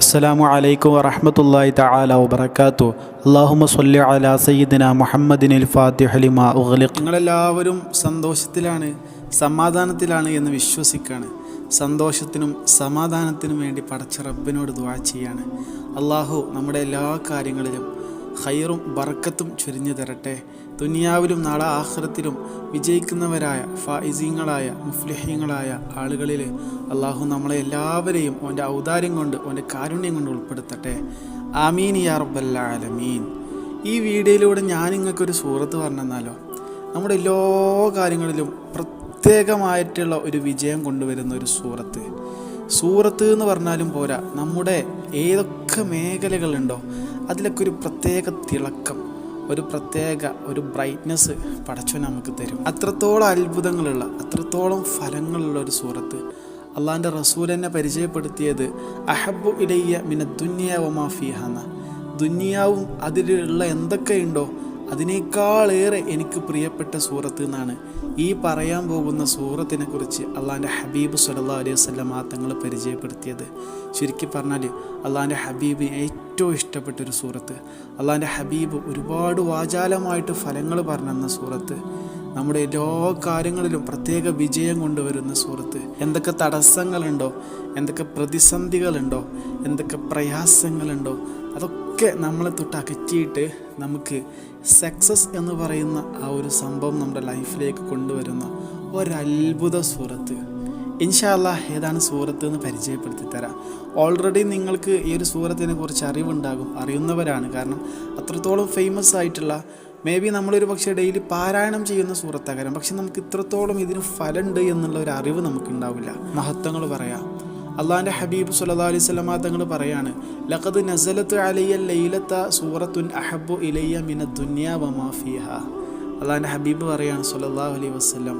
അസ്സലാമു അലൈക്കും വറഹ്മത്തുള്ളാഹി തആല വബറകാതു അല്ലാഹുമ്മ സ്വല്ലി അലാ സയ്യിദിന മുഹമ്മദിനിൽ ഫാത്തിഹ ലിമാ ഉഗ്ലിഖ്. നിങ്ങളെല്ലാവരും സന്തോഷത്തിലാണ് സമാധാനത്തിലാണ് എന്ന് വിശ്വസിക്കാണ്. സന്തോഷത്തിനും സമാധാനത്തിനും വേണ്ടി പടച്ച റബ്ബിനോട് ദുആ ചെയ്യാണ്. അള്ളാഹു നമ്മുടെ എല്ലാ കാര്യങ്ങളിലും ഖൈറും ബർക്കത്തും ചൊരിഞ്ഞു തരട്ടെ. ദുനിയാവിലും നാളെ ആഹ്റത്തിലും വിജയിക്കുന്നവരായ ഫായിസീങ്ങളായ മുഫ്ലിഹീങ്ങളായ ആളുകളിൽ അള്ളാഹു നമ്മളെ എല്ലാവരെയും അവന്റെ ഔദാര്യം കൊണ്ട് അവന്റെ കാരുണ്യം കൊണ്ട് ഉൾപ്പെടുത്തട്ടെ. ആമീൻ യാ റബ്ബൽ ആലമീൻ. ഈ വീഡിയോയിലൂടെ ഞാൻ നിങ്ങൾക്കൊരു സൂറത്ത് പറഞ്ഞെന്നാലോ നമ്മുടെ എല്ലാ കാര്യങ്ങളിലും പ്രത്യേകമായിട്ടുള്ള ഒരു വിജയം കൊണ്ടുവരുന്ന ഒരു സൂറത്ത്. സൂറത്ത് എന്ന് പറഞ്ഞാലും പോരാ. നമ്മുടെ ഏതൊക്കെ മേഖലകളുണ്ടോ അതിലൊക്കെ ഒരു പ്രത്യേക തിളക്കം ഒരു പ്രത്യേക ഒരു ബ്രൈറ്റ്നെസ് പടച്ചു നമുക്ക് തരും. അത്രത്തോളം അത്ഭുതങ്ങളുള്ള അത്രത്തോളം ഫലങ്ങളുള്ള ഒരു സൂറത്ത്. അള്ളാന്റെ റസൂലെന്നെ പരിചയപ്പെടുത്തിയത് അഹബു ഇലയ്യ മിന ദുന്യാവമാഫിഹാന്ന ദുന്യാവും അതിലുള്ള എന്തൊക്കെയുണ്ടോ അതിനേക്കാളേറെ എനിക്ക് പ്രിയപ്പെട്ട സൂറത്ത് എന്നാണ്. ഈ പറയാൻ പോകുന്ന സൂറത്തിനെ കുറിച്ച് അള്ളാന്റെ ഹബീബ് സല്ലാ അലൈഹി വസ്ലം തങ്ങൾ പരിചയപ്പെടുത്തിയത്. ചുരുക്കി പറഞ്ഞാൽ അള്ളാന്റെ ഹബീബിന് ഏറ്റവും ഇഷ്ടപ്പെട്ട ഒരു സൂറത്ത്. അള്ളാന്റെ ഹബീബ് ഒരുപാട് വാചാലമായിട്ട് ഫലങ്ങൾ പറഞ്ഞെന്ന സൂറത്ത്. നമ്മുടെ എല്ലാ കാര്യങ്ങളിലും പ്രത്യേക വിജയം കൊണ്ടുവരുന്ന സുഹൃത്ത് എന്തൊക്കെ തടസ്സങ്ങളുണ്ടോ? എന്തൊക്കെ പ്രതിസന്ധികളുണ്ടോ? എന്തൊക്കെ പ്രയാസങ്ങളുണ്ടോ? അതൊക്കെ നമ്മളെ തൊട്ട് അകറ്റിയിട്ട് നമുക്ക് സക്സസ് എന്ന് പറയുന്ന ആ ഒരു സംഭവം നമ്മുടെ ലൈഫിലേക്ക് കൊണ്ടുവരുന്ന ഒരത്ഭുത സൂറത്ത്. ഇൻഷാല്ല ഏതാണ് സൂറത്ത് എന്ന് പരിചയപ്പെടുത്തി തരാം. ഓൾറെഡി നിങ്ങൾക്ക് ഈ ഒരു സൂറത്തിനെ കുറിച്ച് അറിവുണ്ടാകും അറിയുന്നവരാണ്. കാരണം അത്രത്തോളം ഫേമസ് ആയിട്ടുള്ള മേ ബി നമ്മളൊരു പക്ഷേ ഡെയിലി പാരായണം ചെയ്യുന്ന സൂറത്താകാരം. പക്ഷെ നമുക്ക് ഇത്രത്തോളം ഇതിന് ഫലമുണ്ട് എന്നുള്ള ഒരു അറിവ് നമുക്കുണ്ടാവില്ല. മഹത്വങ്ങൾ പറയാം. അള്ളാഹിന്റെ ഹബീബ് സുല്ലാ അലൈഹി സ്വലമ തങ്ങൾ പറയാണ് ലഖദ് നസലത്ത് അലയ്യ ലൈലത്ത സൂറത്തുൻ അഹബു ഇലയ്യ മിന ദുന്യ വമാഫിഹ അള്ളാഹിന്റെ ഹബീബ് പറയാണ് സുല്ലാഹു അലൈഹി വസ്ലം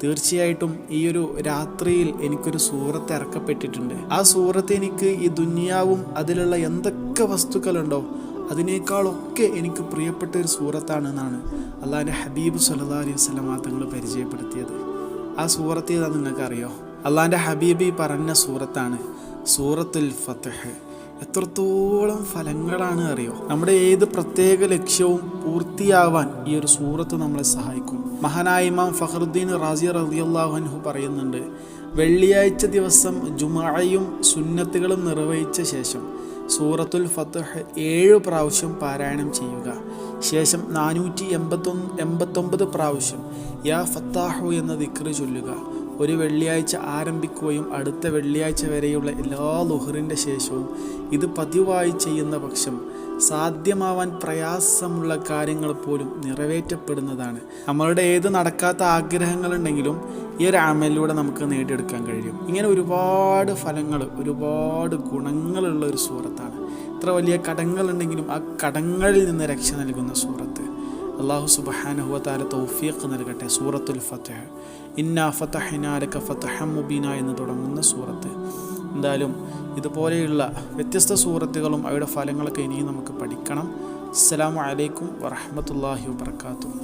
തീർച്ചയായിട്ടും ഈ ഒരു രാത്രിയിൽ എനിക്കൊരു സൂറത്ത് ഇറക്കപ്പെട്ടിട്ടുണ്ട്. ആ സൂറത്ത് എനിക്ക് ഈ ദുന്യാവും അതിലുള്ള എന്തൊക്കെ വസ്തുക്കളുണ്ടോ അതിനേക്കാളൊക്കെ എനിക്ക് പ്രിയപ്പെട്ട ഒരു സൂറത്താണ് എന്നാണ് അള്ളാഹിന്റെ ഹബീബ് സുല്ലാ അലൈഹി വസ്ലമാ തങ്ങൾ പരിചയപ്പെടുത്തിയത്. ആ സൂറത്ത് ഏതാ നിങ്ങൾക്കറിയോ? അള്ളാഹിന്റെ ഹബീബി പറഞ്ഞ സൂറത്താണ്. സൂറത്തുൽ ഫത്തഹ് എത്രത്തോളം ഫലങ്ങളാണ് അറിയോ? നമ്മുടെ ഏത് പ്രത്യേക ലക്ഷ്യവും പൂർത്തിയാവാൻ ഈ ഒരു സൂറത്ത് നമ്മളെ സഹായിക്കും. മഹാനായ ഇമാം ഫഹറുദ്ദീൻ റാസി റളിയല്ലാഹു പറയുന്നുണ്ട് വെള്ളിയാഴ്ച ദിവസം ജുമായും സുന്നത്തുകളും നിർവഹിച്ച ശേഷം സൂറത്തുൽ ഫത്തഹ് ഏഴ് പ്രാവശ്യം പാരായണം ചെയ്യുക. ശേഷം നാനൂറ്റി എൺപത്തൊന്ന് എൺപത്തൊമ്പത് പ്രാവശ്യം യാ ഫത്താഹു എന്ന ദിക്റ് ചൊല്ലുക. ഒരു വെള്ളിയാഴ്ച ആരംഭിക്കുകയും അടുത്ത വെള്ളിയാഴ്ച വരെയുള്ള എല്ലാ ലുഹറിന്റെ ശേഷവും ഇത് പതിവായി ചെയ്യുന്ന പക്ഷം സാധ്യമാവാൻ പ്രയാസമുള്ള കാര്യങ്ങൾ പോലും നിറവേറ്റപ്പെടുന്നതാണ്. നമ്മളുടെ ഏത് നടക്കാത്ത ആഗ്രഹങ്ങളുണ്ടെങ്കിലും ഈ ഒരു അമലിലൂടെ നമുക്ക് നേടിയെടുക്കാൻ കഴിയും. ഇങ്ങനെ ഒരുപാട് ഫലങ്ങൾ ഒരുപാട് ഗുണങ്ങളുള്ള ഒരു സൂറത്താണ്. ഇത്ര വലിയ കടങ്ങളുണ്ടെങ്കിലും ആ കടങ്ങളിൽ നിന്ന് രക്ഷ നൽകുന്ന സൂറത്ത്. അള്ളാഹു സുബഹാനഹുവാല തൗഫീഖ് നൽകട്ടെ. സൂറത്തുൽ ഫത്തഹ് ഇന്ന ഫത്തഹിനാലക്ക ഫത്തഹ മുബീന എന്ന് തുടങ്ങുന്ന സൂറത്ത്. എന്തായാലും ഇതുപോലെയുള്ള വ്യത്യസ്ത സൂറത്തുകളും അവയുടെ ഫലങ്ങളൊക്കെ ഇനിയും നമുക്ക് പഠിക്കണം. അസ്സലാമു അലൈക്കും വറഹമത്തല്ലാഹി വാത്തു